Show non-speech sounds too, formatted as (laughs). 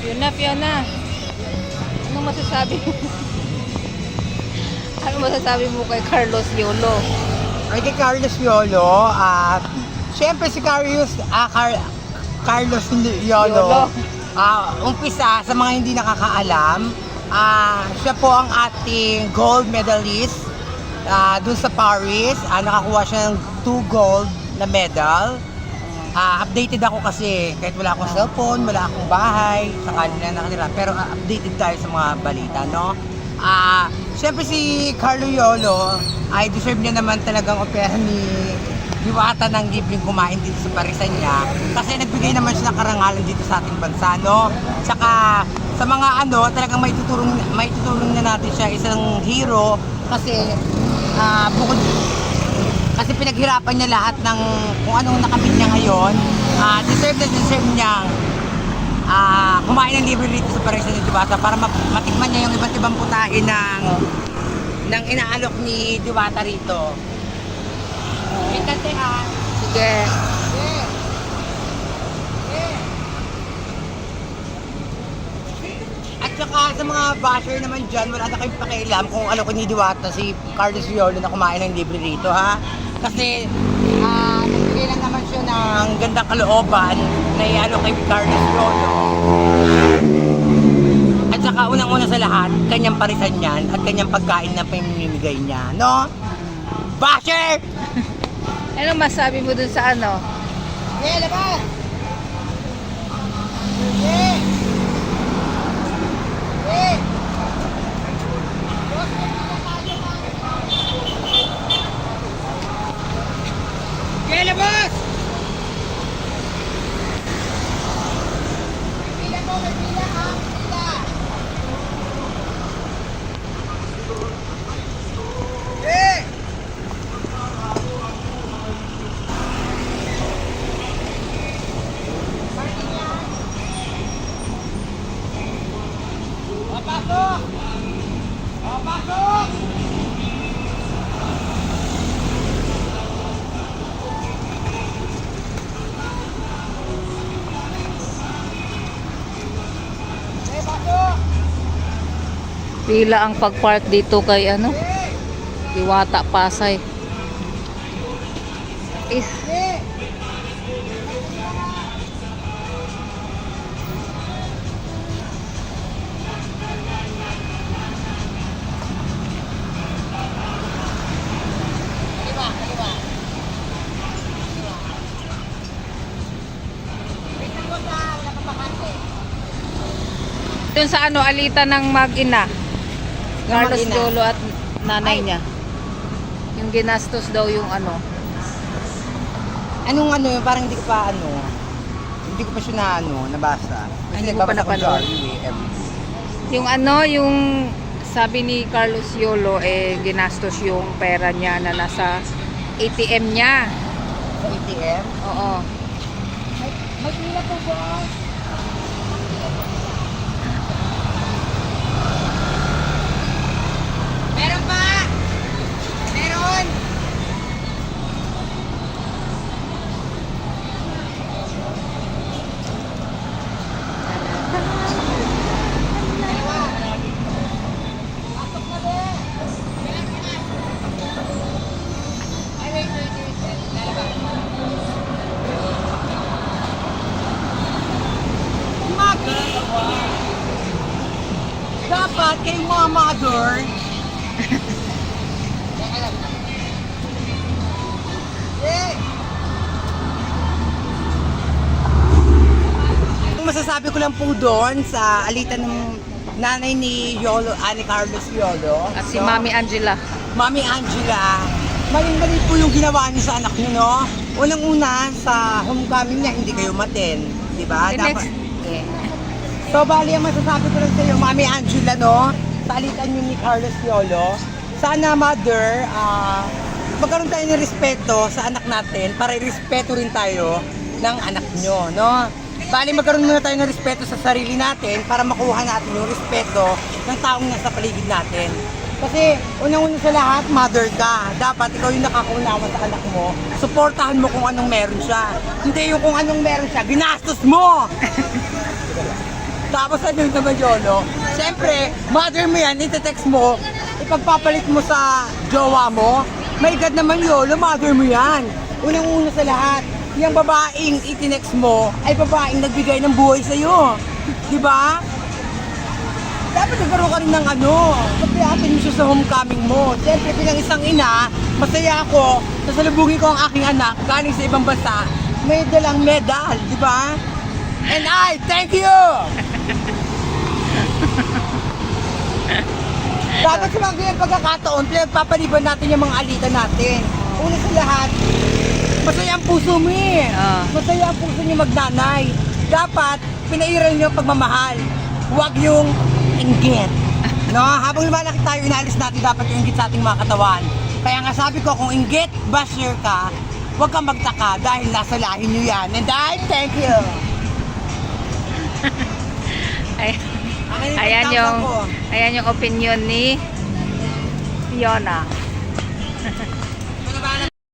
Fiona, Fiona. Anong masasabi mo? ano masasabi mo kay Carlos Yolo? Ay, kay Carlos Yolo, ah, syempre si Carlos, ah, Car- Carlos Yolo. Yolo, ah, umpisa sa mga hindi nakakaalam, ah, siya po ang ating gold medalist ah, dun sa Paris. Ah, nakakuha siya ng two gold na medal. Ah, updated ako kasi kahit wala akong cellphone, wala akong bahay, sa kanila nakatira. Pero ah, updated tayo sa mga balita, no? Ah, syempre si Carlo Yolo ay deserve niya naman talagang opera ni Diwata ng libreng kumain dito sa parisan niya kasi nagbigay naman siya ng karangalan dito sa ating bansa, no? Tsaka sa mga ano, talagang may tutulong may tutulong na natin siya isang hero kasi ah, bukod kasi pinaghirapan niya lahat ng kung anong nakamit niya ngayon. Ah, deserve na deserve niya ah kumain ng libre dito sa Parisa ni Diwata para ma- matikman niya yung iba't ibang putahe ng ng inaalok ni Diwata rito. Kasi ha. Sige. At saka sa mga basher naman dyan, wala na kayong pakialam kung ano ko ni Diwata si Carlos Riolo na kumain ng libre rito ha. Kasi ah nagbigay lang naman siya ng gandang kalooban na ialo kay Carlos Riolo. At saka unang-una sa lahat, kanyang parisan yan at kanyang pagkain na pamimigay niya, no? Basher! (laughs) Ano masabi mo dun sa ano? Eh, labas! Pila ang pag-park dito kay ano? Diwata Pasay. Is, Eh! Dun sa ano, alita ng mag-ina. Carlos mag-ina? Yolo at nanay Ay. niya. Yung ginastos daw yung ano. Anong ano yun? Parang hindi ko pa ano, hindi ko pa siya na ano, nabasa. Kasi Hindi mo pa nagbabasa ko napanood? eh, every day. Yung ano, yung sabi ni Carlos Yolo, eh, ginastos yung pera niya na nasa ATM niya. Sa ATM? Oo. Pila po boss. Dapat kayong mga mother. Eh! Masasabi ko lang po doon sa alitan ng nanay ni Yolo, ani Carlos Yolo. At si no? Mami Angela. Mami Angela, maling-mali po yung ginawa niyo sa anak niyo, no? Unang-una, sa homecoming niya, hindi kayo maten. Di ba? The next, eh, So, bali, ang masasabi ko lang sa iyo, Mami Angela, no? Salitan niyo ni Carlos Yolo. Sana, mother, ah, magkaroon tayo ng respeto sa anak natin para irespeto rin tayo ng anak niyo, no? Bali, magkaroon muna tayo ng respeto sa sarili natin para makuha natin yung respeto ng taong nasa paligid natin. Kasi, unang-una sa lahat, mother ka. Dapat ikaw yung nakakaunawa sa anak mo. Suportahan mo kung anong meron siya. Hindi yung kung anong meron siya, ginastos mo! (laughs) Tapos ano yung naman Yolo? Siyempre, mother mo yan, itetext mo, ipagpapalit mo sa jowa mo. My God naman Yolo, mother mo yan. Unang-una sa lahat, yung babaeng itinext mo ay babaeng nagbigay ng buhay sa'yo. Di ba? Dapat nagkaroon ka rin ng ano, pagkayatin mo siya sa homecoming mo. Siyempre, bilang isang ina, masaya ako, sasalubungin ko ang aking anak galing sa ibang bansa, may dalang medal, di ba? And I thank you! Dapat sa mga ganyan pagkakataon, pinagpapaliban natin yung mga alita natin. Una sa lahat, masaya ang puso mo eh. Ah. Masaya ang puso niyo magnanay. Dapat, pinairal niyo ang pagmamahal. Huwag yung inggit. No? Habang lumalaki tayo, inaalis natin dapat yung inggit sa ating mga katawan. Kaya nga sabi ko, kung inggit, basher ka, huwag kang magtaka dahil nasa lahi niyo yan. And I thank you. (laughs) Ay, ayan yung, ayan yung opinion ni Fiona. (laughs)